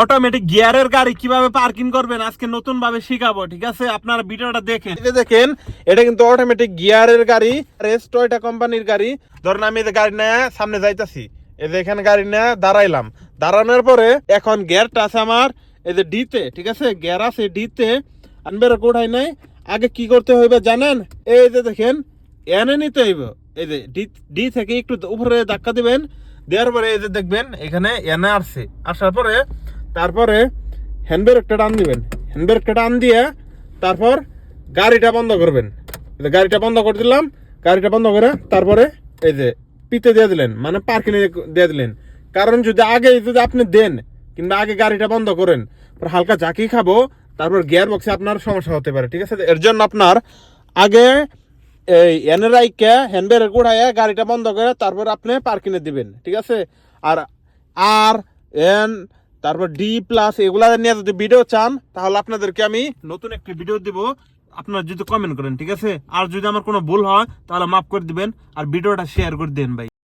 Automatic গিয়ারের গাড়ি কীভাবে পার্কিং করবেন, আজকে নতুন ভাবে শিখাবো, ঠিক আছে? আপনারা ভিডিওটা দেখেন। এই যে দেখেন, এটা কিন্তু অটোমেটিক গিয়ারের গাড়ি, রেস টয়টা কোম্পানির গাড়ি। ধরেন আমি এই গাড়ি নিয়ে সামনে যাইতাছি। এই যে এখানে গাড়ি নিয়ে দাঁড়াইলাম। দাঁড়ানোর পরে এখন গিয়ারটা আছে আমার, এই যে ডিতে ঠিক আছে? গিয়ার আছে ডিতে আনবের কোঠায় নাই। আগে কি করতে হইবে জানেন? এই যে দেখেন, এনে নিতে হইব। এই যে ডি ডি থেকে একটু উপরে ধাক্কা দিবেন। দেওয়ার পরে এই যে দেখবেন, এখানে এনে আসছে। আসার পরে তারপরে হ্যান্ড ব্রেকটা টান দিবেন। হ্যান্ড ব্রেকটা টান দিয়ে তারপর গাড়িটা বন্ধ করবেন। গাড়িটা বন্ধ করে দিলাম, গাড়িটা বন্ধ করে তারপরে এই যে পিতে দিয়ে দিলেন মানে পার্কিং দিয়ে দিলেন। কারণ যদি আগে যদি আপনি দেন, কিংবা আগে গাড়িটা বন্ধ করেন, পরে হালকা জাকি খাব, তারপর গিয়ার বক্সে আপনার সমস্যা হতে পারে, ঠিক আছে? এর জন্য আপনার আগে এই এনআরআইকে হ্যান্ডবের গুড়ায় গাড়িটা বন্ধ করে তারপর আপনি পার্কিংয়ে দিবেন, ঠিক আছে? আর আর এন তারপর ডি প্লাস এগুলা নিয়ে যদি ভিডিও চান, তাহলে আপনাদেরকে আমি নতুন একটি ভিডিও দিব। আপনারা যদি কমেন্ট করেন, ঠিক আছে? আর যদি আমার কোনো ভুল হয়, তাহলে মাফ করে দিবেন। আর ভিডিওটা শেয়ার করে দিন, ভাই।